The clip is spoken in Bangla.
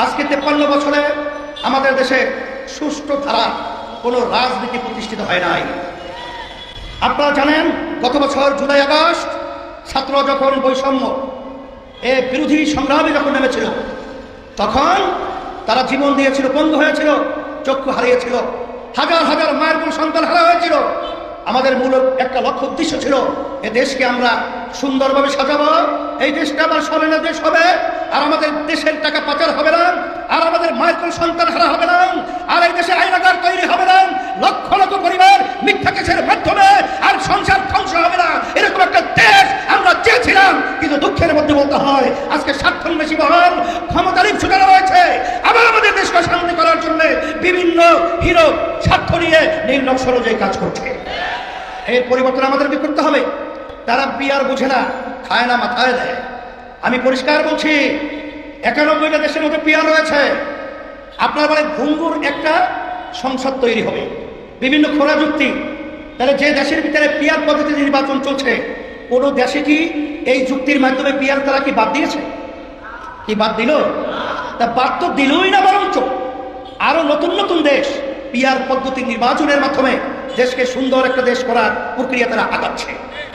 আজকে তেপ্পান্ন বছরে আমাদের দেশে সুষ্ঠু ধারা, কোনো রাজনীতি প্রতিষ্ঠিত হয় নাই। আপনারা জানেন, গত বছর জুলাই, আগস্ট, ছাত্র যখন বৈষম্য, এ বিরোধী সংগ্রামে যখন নেমেছিল, তখন তারা জীবন দিয়েছিল, বন্ধ হয়েছিল, চক্ষু হারিয়েছিল, হাজার হাজার মায়ের কোন সন্তান হারা হয়েছিল। আমাদের মূল একটা লক্ষ্য উদ্দেশ্য ছিল, এ দেশকে আমরা সুন্দরভাবে সাজাবো, এই দেশটা আমার স্মরণের দেশ হবে আর আমাদের দেশের টাকা পাচার হবে না, আর আমাদের মায়ের সন্তান হারা হবে না, আর এই দেশে আইনাগার তৈরি হবে না, লক্ষ লক্ষ পরিবার মিথ্যা কেসের মাধ্যমে আর সংসার ধ্বংস হবে না। এরকম একটা দেশ আমরা চেয়েছিলাম, কিন্তু দুঃখের মধ্যে বলতে হয়, আজকে স্বার্থন বেশি বহন ক্ষমতার সুযোগ রয়েছে। আবার আমাদের দেশকে শান্তি করার জন্য বিভিন্ন হিরো স্বার্থ নিয়ে নির্লক সরজে কাজ করছে। এর পরিবর্তন আমাদেরকে করতে হবে। তারা বিয়ার বুঝে না, খায় না, মাথায় দেয়। আমি পরিষ্কার বলছি, একানব্বইটা দেশের মধ্যে পিয়ার রয়েছে। আপনার মানে ভঙ্গুর একটা সংসদ তৈরি হবে, বিভিন্ন খোলা যুক্তি। তাহলে যে দেশের ভিতরে পিয়ার পদ্ধতি নির্বাচন চলছে, কোনো দেশে কি এই যুক্তির মাধ্যমে পিয়ার তারা কি বাদ দিয়েছে? কি বাদ দিল? তা বাদ তো দিলই না বরঞ্চ আরও নতুন নতুন দেশ পিয়ার পদ্ধতি নির্বাচনের মাধ্যমে দেশকে সুন্দর একটা দেশ করার প্রক্রিয়া তারা আগাচ্ছে।